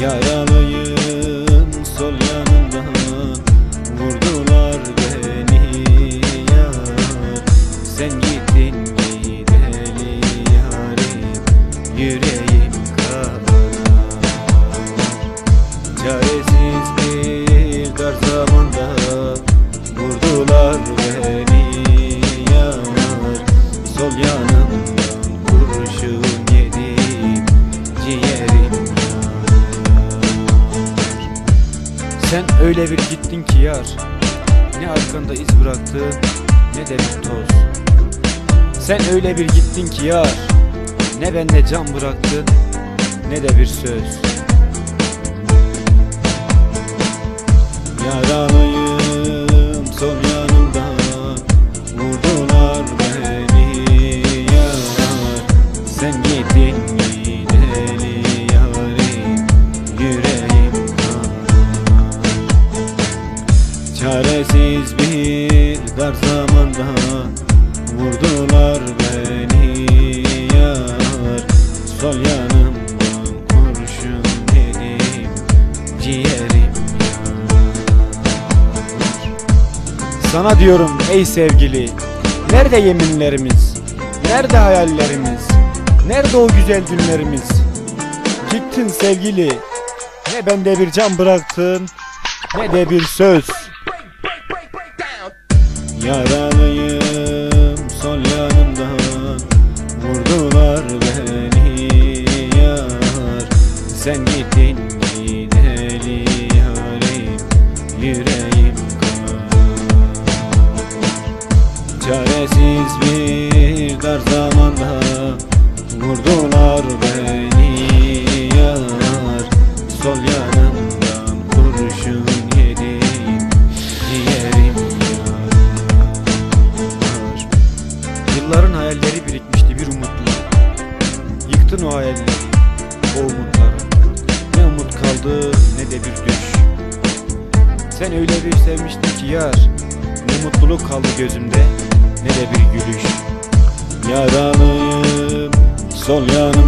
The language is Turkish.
Yaralıyım sol yanımdan Vurdular beni yar. Sen gittin gideli yarim Yüreğim kanar Çaresiz bir dar zamanda Vurdular beni yar. Sol yanımdan Sen öyle bir gittin ki yar. Ne arkanda iz bıraktı ne de bir toz. Sen öyle bir gittin ki yar. Ne bende can bıraktın ne de bir söz. Yaralıyım Çaresiz bir dar zamanda Vurdular beni yar. Sol yanımdan kurşun yedim Ciğerim yanar Sana diyorum ey sevgili Nerede yeminlerimiz? Nerede hayallerimiz? Nerede o güzel günlerimiz? Gittin sevgili Ne bende bir can bıraktın Ne de bir söz Yaralıyım. Sol yanımdan Vurdular beni yar. Sen gittin gideli yarim Yüreğim kanar Çaresiz bir dar zamanda Vurdular beni yar. Sol yanımdan kurşun Yılların hayalleri birikmişti bir umutla. Yıktın o hayalleri, o umutları. Ne umut kaldı ne de bir düş Sen öyle bir sevmiştin ki yar Ne mutluluk kaldı gözümde ne de bir gülüş. Yaralıyım sol yanımdan